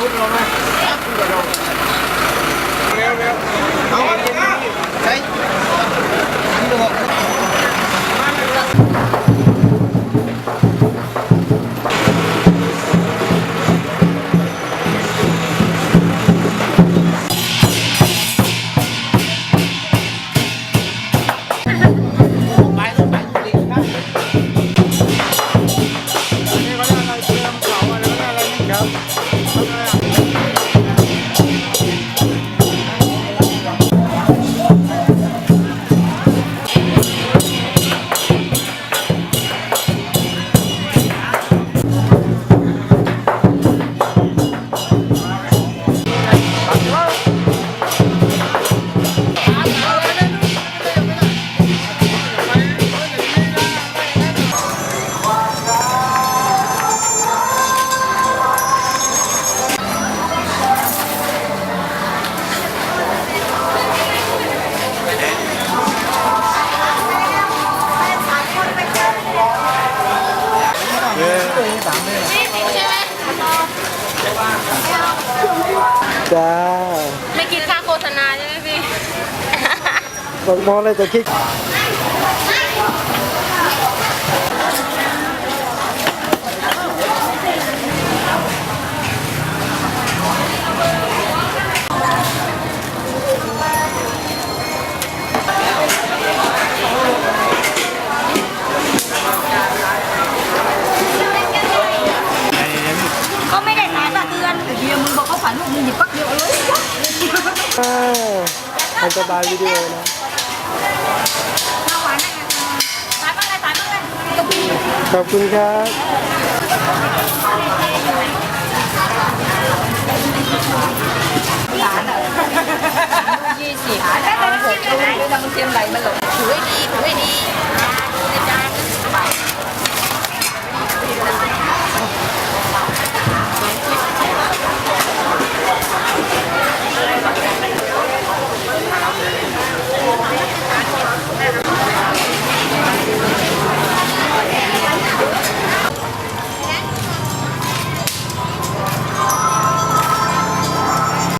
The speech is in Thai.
วุธลงไหมเร็วเร็วเอาเย็นใช่ จ้าไม่คิดค่าโฆษณาใช่ไหมพี่ บอกมองอะไรจะคิด ก็ไม่ได้ถ่ายตักเตือนเฮียมึงบอกเขาฝันลูกมึงหยิบปักเดียวเลยอ่าอันตรายวิดีโอนะมาหวานได้ไงถ่ายบ้างเลยถ่ายบ้างเลยกระบี่ขอบคุณครับยี่สิบหาได้แต่หกลูกด้วยนะมันเทียมไหลมันหลง